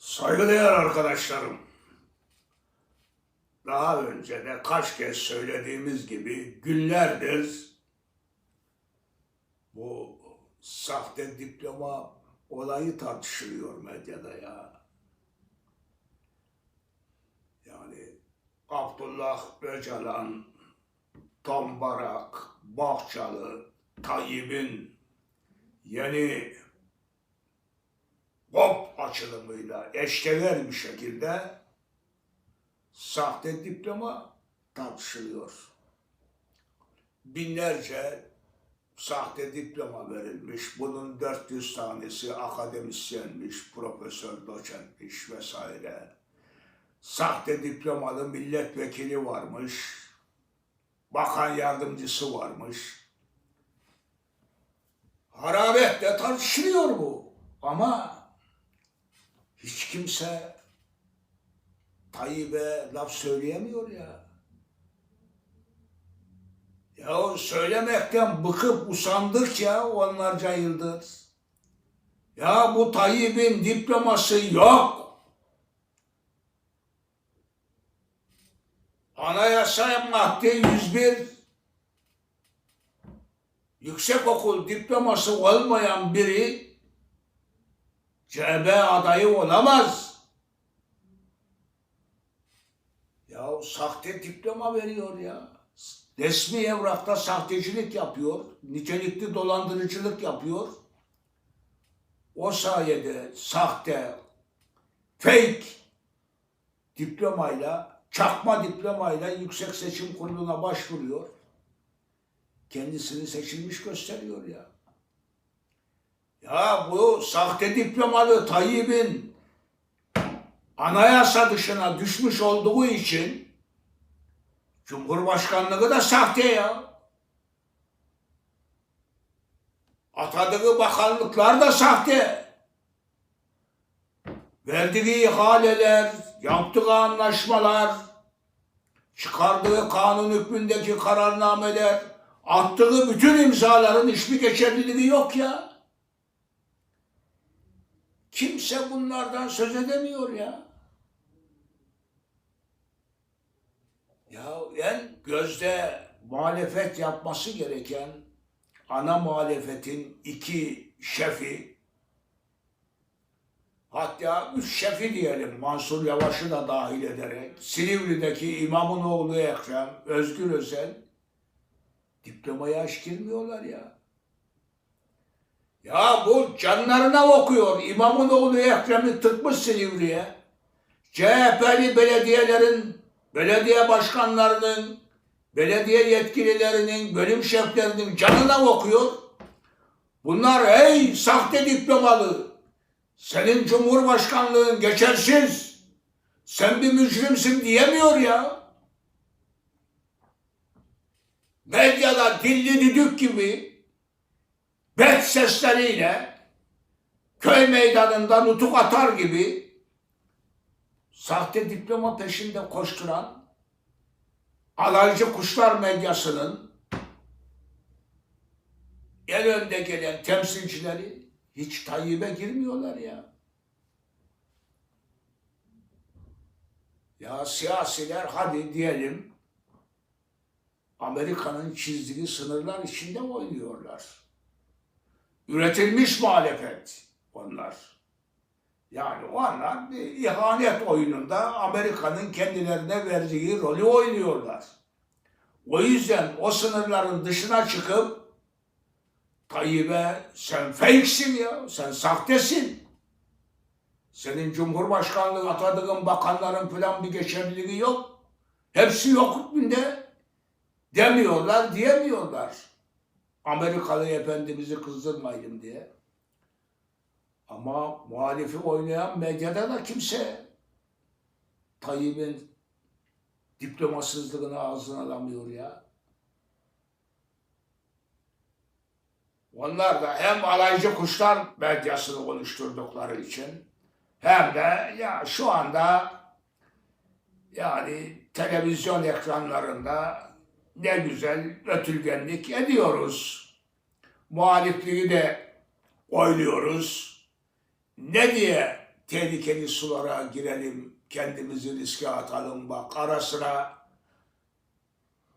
Saygıdeğer arkadaşlarım, daha önce de kaç kez söylediğimiz gibi günlerdir bu sahte diploma olayı tartışılıyor medyada ya. Yani Abdullah Öcalan, Tombarak, Bahçalı, Tayyip'in yeni açılımıyla eşdeğer bir şekilde sahte diploma tartışılıyor. Binlerce sahte diploma verilmiş. Bunun 400 tanesi akademisyenmiş, profesör, doçentmiş vesaire. Sahte diplomalı milletvekili varmış. Bakan yardımcısı varmış. Harabetle tartışılıyor bu. Ama hiç kimse Tayyip'e laf söyleyemiyor ya. Ya söylemekten bıkıp usandıkça onlarca yıldır. Ya bu Tayyip'in diploması yok. Anayasa madde 101 yüksekokul diploması olmayan biri CHP adayı olamaz. Ya sahte diploma veriyor ya. Resmi evrakta sahtecilik yapıyor. Nitelikli dolandırıcılık yapıyor. O sayede sahte, fake diplomayla, çakma diplomayla Yüksek Seçim Kurulu'na başvuruyor. Kendisini seçilmiş gösteriyor ya. Ya bu sahte diplomalı Tayyip'in anayasa dışına düşmüş olduğu için Cumhurbaşkanlığı da sahte ya. Atadığı bakanlıklar da sahte. Verdiği ihaleler, yaptığı anlaşmalar, çıkardığı kanun hükmündeki kararnameler, attığı bütün imzaların hiçbir geçerliliği yok ya. Kimse bunlardan söz edemiyor ya. Ya en gözde muhalefet yapması gereken ana muhalefetin iki şefi hatta üç şefi diyelim Mansur Yavaş'ı da dahil ederek Silivri'deki imamın oğlu Ekrem, Özgür Özel diplomayı aç girmiyorlar ya. Ya bu canlarına okuyor. İmamın oğlu Ekrem'i tıkmış Silivri'ye. CHP'li belediyelerin, belediye başkanlarının, belediye yetkililerinin, bölüm şeflerinin canına okuyor. Bunlar ey sahte diplomalı, senin cumhurbaşkanlığın geçersiz, sen bir mücrimsin diyemiyor ya. Medyada dilli düdük gibi bet sesleriyle köy meydanında nutuk atar gibi sahte diploma peşinde koşturan alaycı kuşlar medyasının en önde gelen temsilcileri hiç Tayyip'e girmiyorlar ya. Ya siyasiler hadi diyelim Amerika'nın çizdiği sınırlar içinde oynuyorlar. Üretilmiş muhalefet onlar. Yani onlar bir ihanet oyununda Amerika'nın kendilerine verdiği rolü oynuyorlar. O yüzden o sınırların dışına çıkıp Tayyip'e sen fakesin ya, sen sahtesin. Senin Cumhurbaşkanlığı atadığın bakanların falan bir geçerliliği yok. Hepsi yok hükmünde demiyorlar, diyemiyorlar. Amerikalı efendimizi kızdırmayın diye. Ama muhalifi oynayan medyada da kimse Tayyip'in diplomasızlığını ağzına alamıyor ya. Onlar da hem alaycı kuşlar medyasını oluşturdukları için hem de ya şu anda yani televizyon ekranlarında ne güzel ötülgenlik ediyoruz. Muhalifliği de oynuyoruz. Ne diye tehlikeli sulara girelim, kendimizi riske atalım bak ara sıra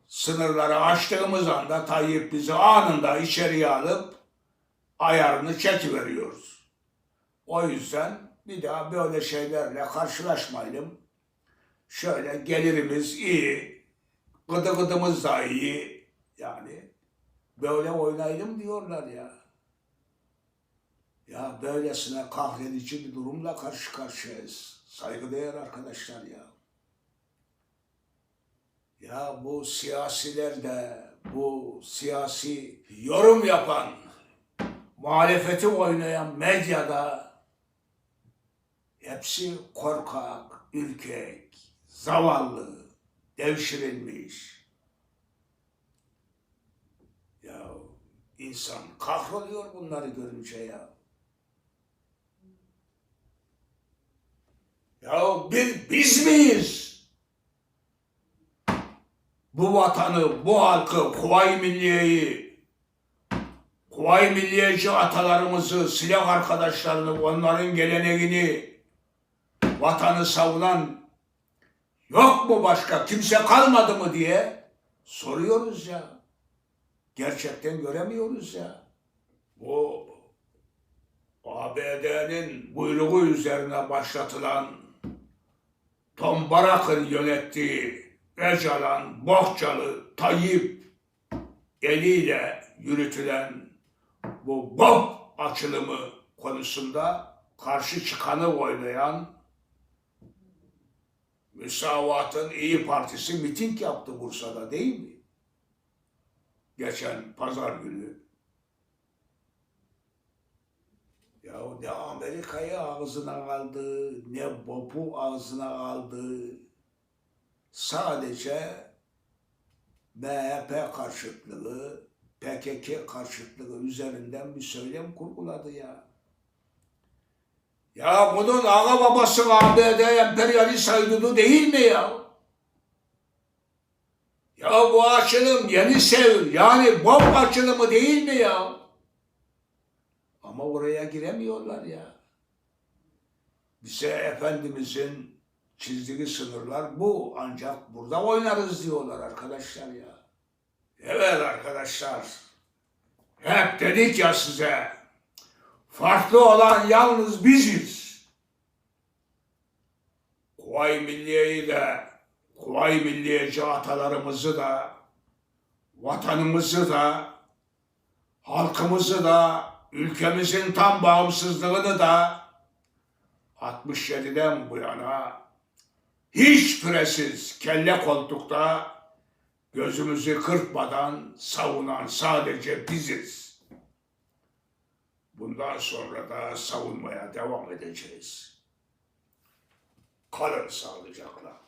sınırları aştığımız anda Tayyip bizi anında içeriye alıp ayarını çekiveriyoruz. O yüzden bir daha böyle şeylerle karşılaşmayalım. Şöyle gelirimiz iyi, gıdı gıdımız da iyi. Yani böyle oynayalım diyorlar ya. Ya böylesine kahredici bir durumla karşı karşıyayız. Saygıdeğer arkadaşlar ya. Ya bu siyasiler de, bu siyasi yorum yapan, muhalefeti oynayan medyada hepsi korkak, ürkek, zavallı, devşirilmiş. Ya insan kahroluyor bunları görünce ya. Ya bir biz miyiz? Bu vatanı, bu halkı, Kuvayi Milliye'yi, Kuvayi Milliyeci atalarımızı, silah arkadaşlarını, onların geleneğini, vatanı savunan yok mu başka, kimse kalmadı mı diye soruyoruz ya. Gerçekten göremiyoruz ya. Bu ABD'nin buyruğu üzerine başlatılan Tom Barak'ın yönettiği Öcalan, Bohçalı, Tayyip eliyle yürütülen bu BOP açılımı konusunda karşı çıkanı oynayan Müsavat'ın İyi Partisi miting yaptı Bursa'da değil mi? Geçen pazar günü. Ya ne Amerika'yı ağzına aldı, ne BOP'u ağzına aldı. Sadece MHP karşıtlığı, PKK karşıtlığı üzerinden bir söylem kurguladı ya. Ya bunun ağa babası ABD emperyalist haydudu değil mi ya? Ya bu açılım yeni sev yani bomb açılımı değil mi ya? Ama oraya giremiyorlar ya. Bize Efendimizin çizdiği sınırlar bu. Ancak burada oynarız diyorlar arkadaşlar ya. Evet arkadaşlar. Hep dedik ya size. Farklı olan yalnız biziz. Kuvayi Milliye'yi de, Kuvayi Milliyeci atalarımızı da, vatanımızı da, halkımızı da, ülkemizin tam bağımsızlığını da 67'den bu yana hiç püresiz kelle koltukta gözümüzü kırpmadan savunan sadece biziz. Bundan sonra da savunmaya devam edeceğiz. Kalın sağlıcakla.